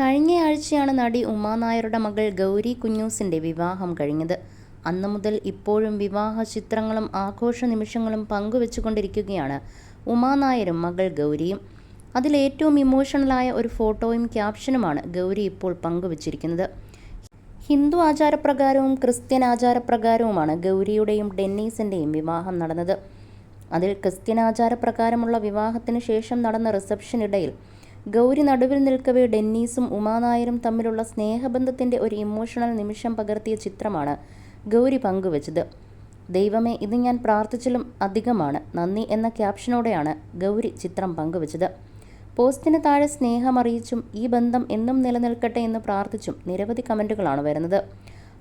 കഴിഞ്ഞയാഴ്ചയാണ് നടി ഉമാനായരുടെ മകൾ ഗൗരി കുഞ്ഞൂസിന്റെ വിവാഹം കഴിഞ്ഞത്. അന്നു മുതൽ ഇപ്പോഴും വിവാഹ ചിത്രങ്ങളും ആഘോഷ നിമിഷങ്ങളും പങ്കുവെച്ചുകൊണ്ടിരിക്കുകയാണ് ഉമാ നായരും മകൾ ഗൗരിയും. അതിലേറ്റവും ഇമോഷണലായ ഒരു ഫോട്ടോയും ക്യാപ്ഷനുമാണ് ഗൗരി ഇപ്പോൾ പങ്കുവച്ചിരിക്കുന്നത്. ഹിന്ദു ആചാരപ്രകാരവും ക്രിസ്ത്യൻ ആചാരപ്രകാരവുമാണ് ഗൗരിയുടെയും ഡെന്നീസിന്റെയും വിവാഹം നടന്നത്. അതിൽ ക്രിസ്ത്യൻ ആചാരപ്രകാരമുള്ള വിവാഹത്തിന് ശേഷം നടന്ന റിസപ്ഷനിടയിൽ ഗൗരി നടുവിൽ നിൽക്കവേ ഡെന്നീസും ഉമാനായരും തമ്മിലുള്ള സ്നേഹബന്ധത്തിന്റെ ഒരു ഇമോഷണൽ നിമിഷം പകർത്തിയ ചിത്രമാണ് ഗൗരി പങ്കുവച്ചത്. ദൈവമേ ഇത് ഞാൻ പ്രാർത്ഥിച്ചാലും അധികമാണ്. നന്ദി എന്ന ക്യാപ്ഷനോടെയാണ് ഗൗരി ചിത്രം പങ്കുവച്ചത്. പോസ്റ്റിന് താഴെ സ്നേഹമറിയിച്ചും ഈ ബന്ധം എന്നും നിലനിൽക്കട്ടെ എന്ന് പ്രാർത്ഥിച്ചും നിരവധി കമന്റുകളാണ് വരുന്നത്.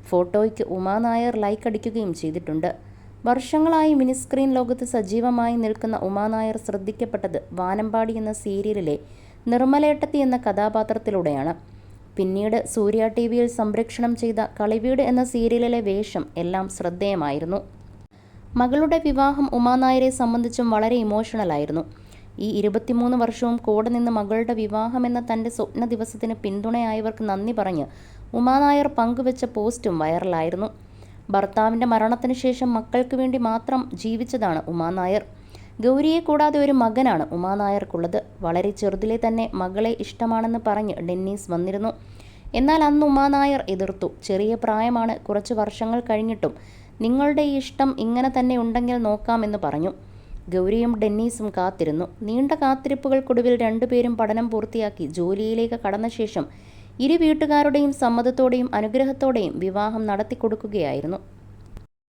ഫോട്ടോയ്ക്ക് ഉമാനായർ ലൈക്ക് അടിക്കുകയും ചെയ്തിട്ടുണ്ട്. വർഷങ്ങളായി മിനിസ്ക്രീൻ ലോകത്ത് സജീവമായി നിൽക്കുന്ന ഉമാനായർ ശ്രദ്ധിക്കപ്പെട്ടത് വാനമ്പാടി എന്ന സീരിയലിലെ നിർമ്മലേട്ടത്തി എന്ന കഥാപാത്രത്തിലൂടെയാണ്. പിന്നീട് സൂര്യ ടി വിയിൽ സംരക്ഷണം ചെയ്ത കളിവീട് എന്ന സീരിയലിലെ വേഷം എല്ലാം ശ്രദ്ധേയമായിരുന്നു. മകളുടെ വിവാഹം ഉമാനായരെ സംബന്ധിച്ചും വളരെ ഇമോഷണലായിരുന്നു ഈ ഇരുപത്തിമൂന്ന് വർഷവും കൂടെ നിന്ന് മകളുടെ വിവാഹം എന്ന തന്റെ സ്വപ്ന ദിവസത്തിന് പിന്തുണയായവർക്ക് നന്ദി പറഞ്ഞ് ഉമാനായർ പങ്കുവെച്ച പോസ്റ്റും വൈറലായിരുന്നു. ഭർത്താവിന്റെ മരണത്തിന് ശേഷം മക്കൾക്ക് വേണ്ടി മാത്രം ജീവിച്ചതാണ് ഉമാനായർ. ഗൗരിയെ കൂടാതെ ഒരു മകനാണ് ഉമാനായർക്കുള്ളത് വളരെ ചെറുതിലെ തന്നെ മകളെ ഇഷ്ടമാണെന്ന് പറഞ്ഞ് ഡെന്നീസ് വന്നിരുന്നു. എന്നാൽ അന്ന് ഉമാനായർ എതിർത്തു. ചെറിയ പ്രായമാണ്. കുറച്ച് വർഷങ്ങൾ കഴിഞ്ഞിട്ടും നിങ്ങളുടെ ഈ ഇഷ്ടം ഇങ്ങനെ തന്നെ ഉണ്ടെങ്കിൽ നോക്കാമെന്ന് പറഞ്ഞു. ഗൗരിയും ഡെന്നീസും കാത്തിരുന്നു. നീണ്ട കാത്തിരിപ്പുകൾക്കൊടുവിൽ രണ്ടുപേരും പഠനം പൂർത്തിയാക്കി ജോലിയിലേക്ക് കടന്ന ശേഷം ഇരു വീട്ടുകാരുടെയും സമ്മതത്തോടെയും അനുഗ്രഹത്തോടെയും വിവാഹം നടത്തിക്കൊടുക്കുകയായിരുന്നു.